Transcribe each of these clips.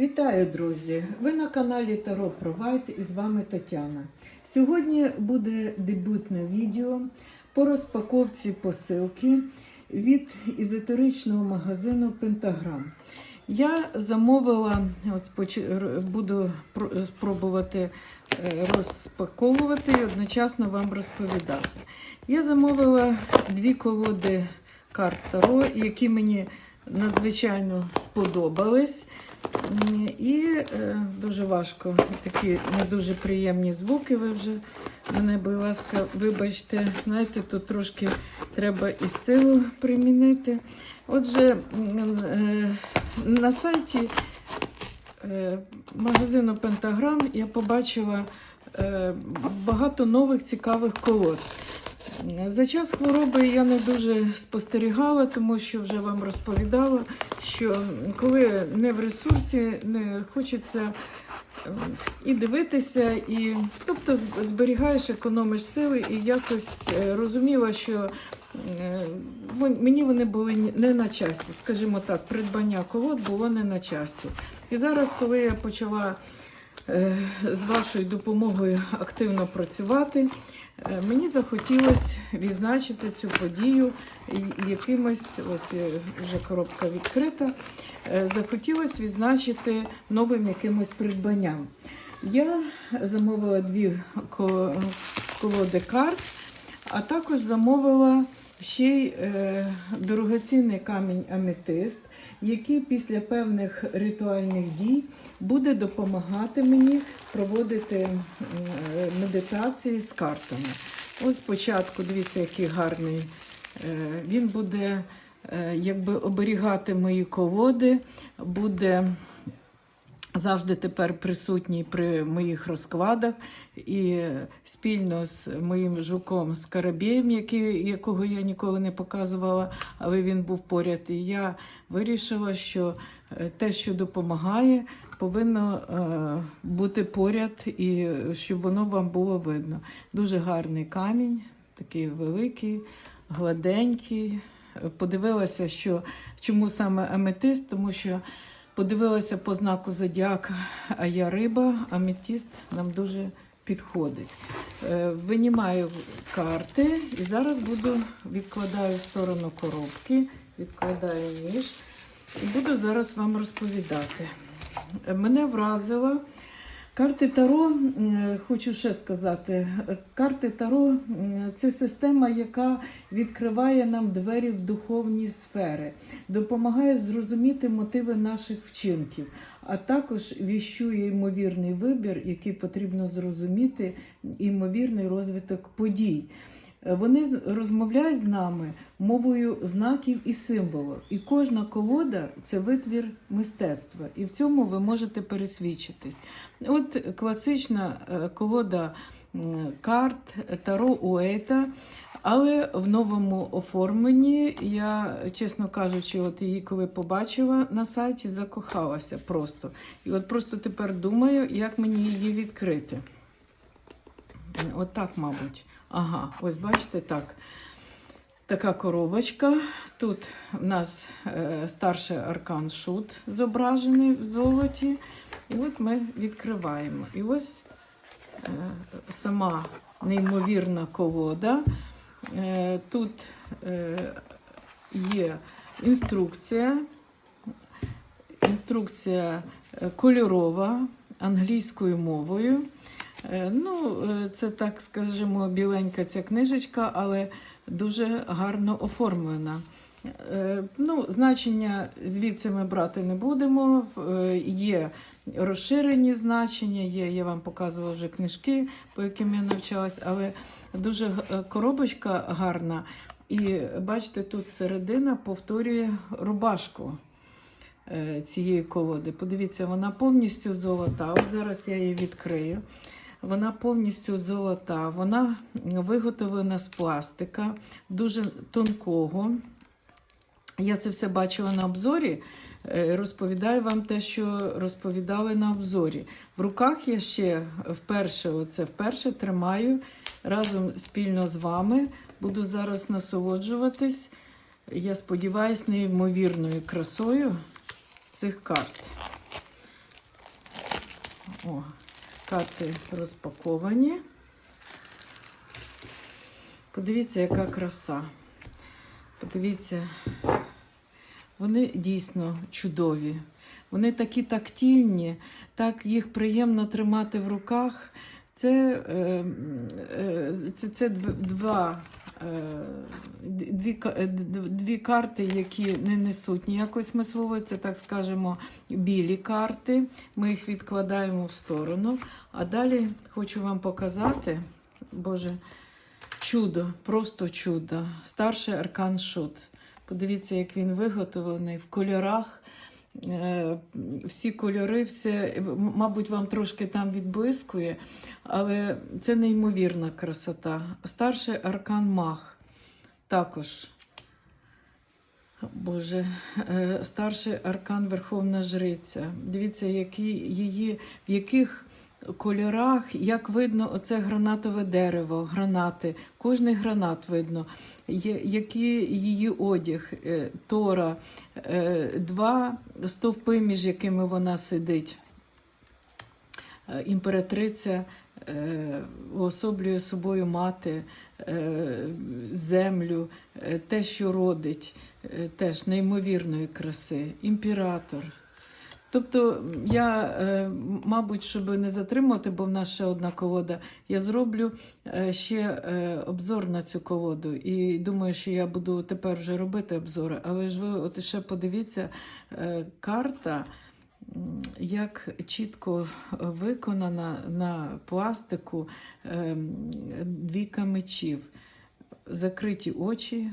Вітаю, друзі! Ви на каналі Таро Провайт і з вами Тетяна. Сьогодні буде дебютне відео по розпаковці посилки від езотеричного магазину Пентаграм. Я замовила, от буду спробувати е, розпаковувати і одночасно вам розповідати. Я замовила дві колоди карт Таро, які мені надзвичайно сподобались. І е, дуже важко, такі не дуже приємні звуки. Ви вже мене, будь ласка, вибачте. Знаєте, тут трошки треба і силу примінити. Отже, е, на сайті е, магазину Пентаграм я побачила багато нових цікавих колод. За час хвороби я не дуже спостерігала, тому що вже вам розповідала, що коли не в ресурсі, не хочеться е, і дивитися, і тобто зберігаєш, економиш сили, і якось е, розуміла, що е, мені вони були не на часі. Скажімо так, придбання колод було не на часі. І зараз, коли я почала е, з вашою допомогою активно працювати. Е, Мені захотілося відзначити цю подію якимось, ось е, вже коробка відкрита. е, Захотілося відзначити новим якимось придбанням. Я замовила дві ко- колоди карт, а також замовила ще й е, дорогоцінний камінь аметист, який після певних ритуальних дій буде допомагати мені проводити е, медитації з картами. Ось спочатку, дивіться, який гарний. Е, Він буде е, якби оберігати мої колоди, буде завжди тепер присутній при моїх розкладах і спільно з моїм жуком Скарабєєм, який, якого я ніколи не показувала, але він був поряд. І я вирішила, що е, те, що допомагає, повинно е, бути поряд і щоб воно вам було видно. Дуже гарний камінь, такий великий, гладенький. Подивилася, що чому саме аметист, тому що подивилася по знаку зодіака, а я риба, аметіст нам дуже підходить. Е, Винімаю карти і зараз буду відкладаю в сторону коробки, відкладаю ніж і буду зараз вам розповідати. Мене вразила Карти Таро, хочу ще сказати, карти Таро це система, яка відкриває нам двері в духовні сфери, допомагає зрозуміти мотиви наших вчинків, а також віщує ймовірний вибір, який потрібно зрозуміти, ймовірний розвиток подій. Е, Вони розмовляють з нами мовою знаків і символів. І кожна колода це витвір мистецтва. І в цьому ви можете пересвідчитись. От класична е, колода карт Таро Уейта. Але в новому оформленні я, чесно кажучи, от її коли побачила на сайті, закохалася просто. І от просто тепер думаю, як мені її відкрити. От так, мабуть. Ага, ось бачите, так. Така коробочка. Тут у нас е, старший аркан шут зображений в золоті. І от ми відкриваємо. І ось е, сама неймовірна колода. Е, тут е, є інструкція. Інструкція е, кольорова англійською мовою. Е, Ну, е, це так скажімо, біленька ця книжечка, але дуже гарно оформлена. Е, Ну, значення звідси ми брати не будемо. Є розширені значення, є, я вам показувала вже книжки, по яким я навчалась, але дуже коробочка гарна. І бачите, тут середина повторює рубашку цієї колоди. Подивіться, вона повністю золота. От зараз я її відкрию. Вона повністю золота, вона виготовлена з пластика, дуже тонкого. Я це все бачила на обзорі. Е, Розповідаю вам те, що розповідали на обзорі. В руках я ще вперше, оце вперше тримаю разом спільно з вами. Буду зараз насолоджуватись. Я сподіваюся, неймовірною красою цих карт. О, карти розпаковані. Подивіться, яка краса. Подивіться, вони дійсно чудові. Вони такі тактильні, так їх приємно тримати в руках. Це, е, е, це, це два, дві, ка- е, дві карти, які не несуть ніякої смислової, це, так скажемо, білі карти. Ми їх відкладаємо в сторону. А далі хочу вам показати, Боже, чудо, просто чудо. Старший аркан Шут. Подивіться, як він виготовлений в кольорах. Е, Всі кольори, все, мабуть, вам трошки там відблискує, але це неймовірна красота. Старший аркан Мах також. Боже, е, старший аркан Верховна Жриця. Дивіться, які її, в яких кольорах, як видно, оце гранатове дерево, гранати. Кожний гранат видно, який її одяг, е, тора, е, два стовпи, між якими вона сидить. Е, Імператриця уособлює собою мати, землю, те, що родить, теж неймовірної краси, імператор. Тобто я, е, мабуть, щоб не затримувати, бо в нас ще одна колода, я зроблю е, ще е, обзор на цю колоду. І думаю, що я буду тепер вже робити обзори. Але ж ви от ще подивіться, карта, як чітко виконана на пластику двійка мечів. Закриті очі,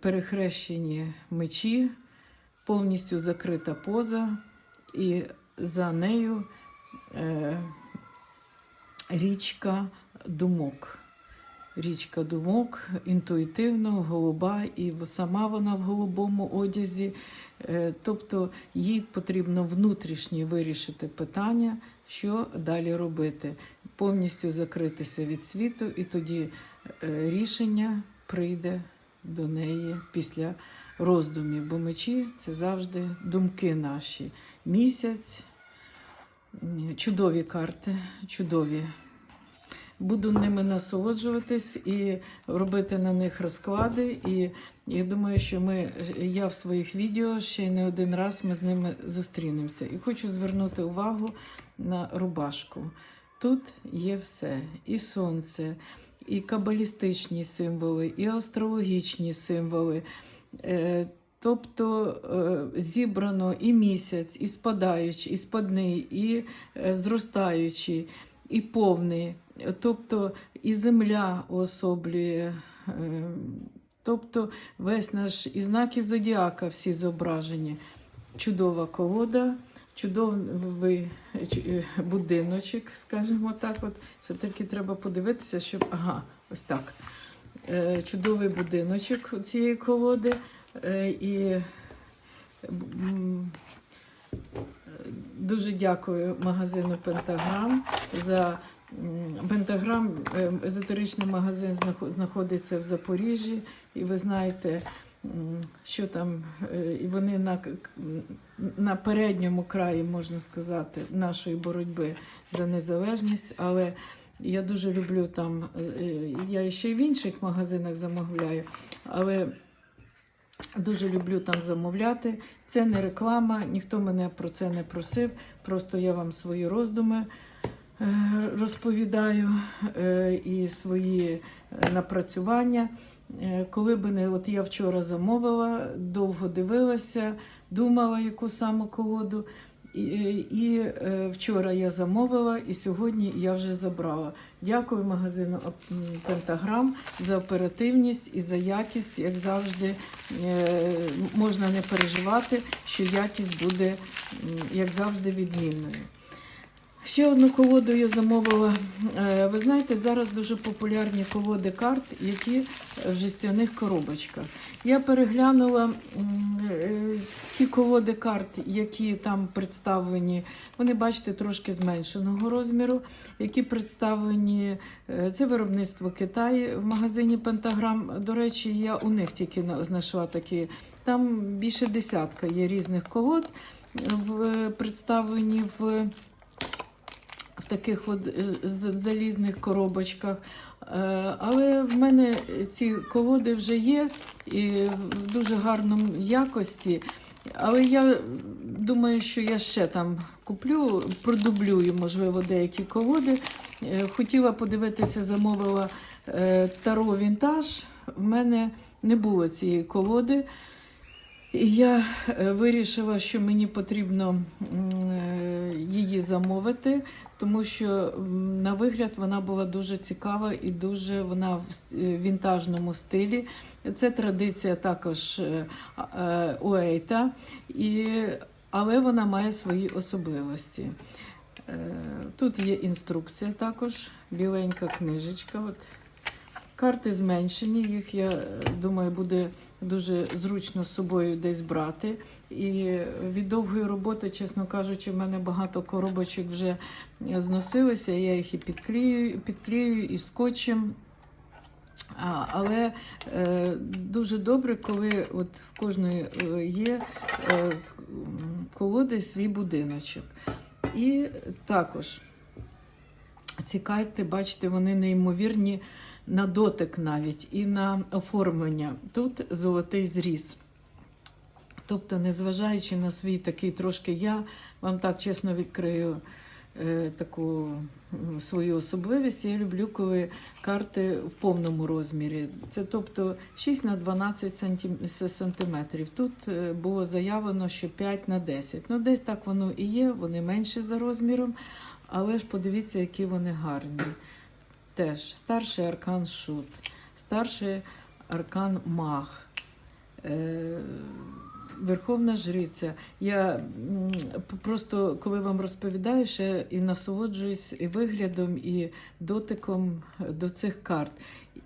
перехрещені мечі, повністю закрита поза, і за нею е, річка думок. Річка думок інтуїтивно, голуба, і сама вона в голубому одязі. Е, Тобто їй потрібно внутрішнє вирішити питання, що далі робити. Повністю закритися від світу, і тоді е, рішення прийде до неї після роздумів. Бо мечі це завжди думки наші. Місяць, чудові карти, чудові. Буду ними насолоджуватись і робити на них розклади. І я думаю, що ми, я в своїх відео ще не один раз ми з ними зустрінемося. І хочу звернути увагу на рубашку. Тут є все: і сонце, і кабалістичні символи, і астрологічні символи. Е, Тобто е, зібрано і місяць, і спадаючий, і спадний, і е, зростаючий, і повний. Тобто і земля уособлює. Тобто весь наш і знаки зодіака всі зображені. Чудова колода, чудовий будиночок, скажімо так. От, що таки треба подивитися, щоб. Ага, ось так. Е, Чудовий будиночок цієї колоди. Е, І дуже дякую магазину Пентаграм за Пентаграм, е, езотеричний магазин знаходиться в Запоріжжі, і ви знаєте, що там, і вони на, на передньому краї, можна сказати, нашої боротьби за незалежність. Але я дуже люблю там, е, я ще й в інших магазинах замовляю, але Дуже люблю там замовляти. Це не реклама, ніхто мене про це не просив. Просто я вам свої роздуми е, розповідаю е, і свої напрацювання. Коли би не от я вчора замовила, довго дивилася, думала, яку саме колоду. І, і е, вчора я замовила, і сьогодні я вже забрала. Дякую магазину Пентаграм за оперативність і за якість, як завжди. Е, можна не переживати, що якість буде, як завжди, відмінною. Ще одну колоду я замовила. Е, Ви знаєте, зараз дуже популярні колоди карт, які в жестяних коробочках. Я переглянула е, ті колоди карт, які там представлені. Вони, бачите, трошки зменшеного розміру, які представлені. е, Це виробництво Китаю в магазині Пентаграм. До речі, я у них тільки на- знайшла такі. Там більше десятка є різних колод в, представлені в таких от е, залізних коробочках. Е, Але в мене ці колоди вже є і в дуже гарному якості. Але я думаю, що я ще там куплю, продублюю, можливо, деякі колоди. Е, Хотіла подивитися, замовила Таро Вінтаж. В мене не було цієї колоди. Я е, вирішила, що мені потрібно е, її замовити, тому що на вигляд вона була дуже цікава і дуже вона в е, вінтажному стилі. Це традиція також Уейта, але вона має свої особливості. Тут є інструкція також, біленька книжечка. От. Карти зменшені, їх, я е, думаю, буде дуже зручно з собою десь брати. І від довгої роботи, чесно кажучи, в мене багато коробочок вже е, зносилися. Я їх і підклею, підклею і скотчем. А, але е, дуже добре, коли от в кожної е, є е, колоди свій будиночок. І також ці карти, бачите, вони неймовірні на дотик навіть і на оформлення. Тут золотий зріз. Тобто, незважаючи на свій такий трошки я, вам так чесно відкрию е, таку свою особливість. Я люблю, коли карти в повному розмірі. Це тобто 6 на 12 сантиметрів. Тут е, було заявлено, що 5 на 10. Ну, десь так воно і є, вони менші за розміром, але ж подивіться, які вони гарні. Теж старший аркан шут, старший аркан маг. Е, Верховна жриця. Я просто коли вам розповідаю, ще і насолоджуюсь і виглядом, і дотиком до цих карт.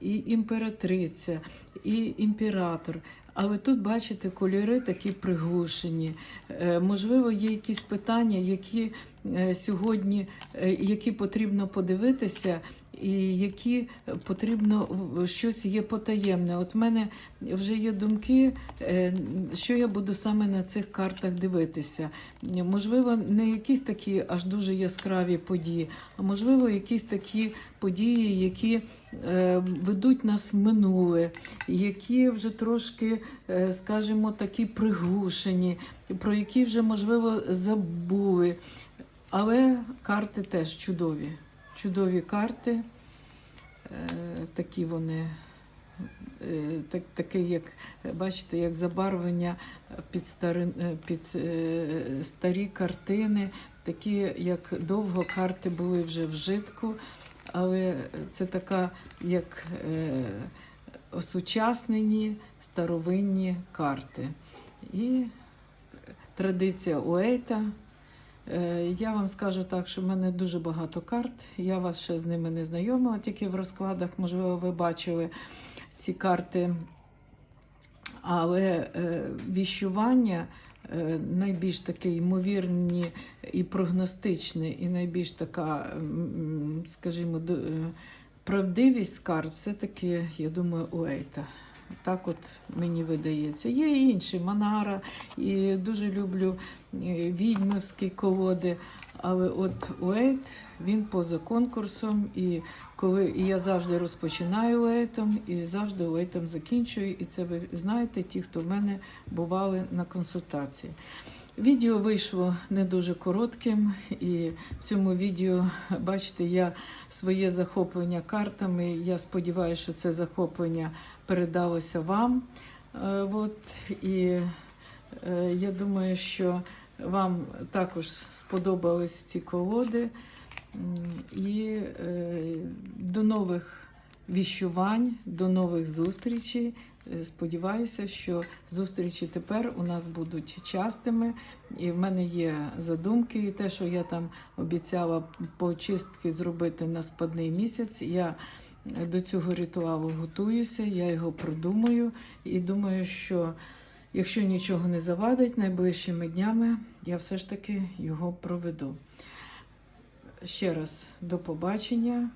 І імператриця, і імператор. Але тут, бачите, кольори такі приглушені. Е, Можливо, є якісь питання, які е, сьогодні, е, які потрібно подивитися, і які потрібно щось є потаємне. От в мене вже є думки, е, що я буду саме на цих картах дивитися. Можливо, не якісь такі аж дуже яскраві події, а можливо, якісь такі події, які е, ведуть нас в минуле, які вже трошки, е, скажімо, такі приглушені, про які вже, можливо, забули. Але карти теж чудові. Чудові карти. Е, такі вони, е, так, таке, як бачите, як забарвлення під, стари, е, під старі картини, такі, як довго карти були вже в житку, але це така, як осучаснені старовинні карти. І традиція Уейта. Е, Я вам скажу так, що в мене дуже багато карт. Я вас ще з ними не знайомила, тільки в розкладах, можливо, ви бачили ці карти. Але е, віщування е, найбільш таке ймовірні і прогностичне, і найбільш така, скажімо, правдивість карт все-таки, я думаю, у Ейта. Так от мені видається. Є і інші Манара, і дуже люблю відьмовські колоди. Але от Уейт, він поза конкурсом, і коли і я завжди розпочинаю Уейтом, і завжди Уейтом закінчую. І це ви знаєте, ті, хто в мене бували на консультації. Відео вийшло не дуже коротким, і в цьому відео, бачите, я своє захоплення картами. Я сподіваюся, що це захоплення передалося вам. Е, От, і е, я думаю, що вам також сподобались ці колоди. І е, до нових віщувань, до нових зустрічей. Сподіваюся, що зустрічі тепер у нас будуть частими. І в мене є задумки, і те, що я там обіцяла по чистки зробити на спадний місяць. Я до цього ритуалу готуюся, я його продумаю і думаю, що якщо нічого не завадить, найближчими днями я все ж таки його проведу. Ще раз до побачення,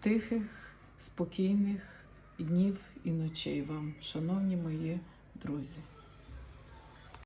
тихих, спокійних днів і ночей вам, шановні мої друзі.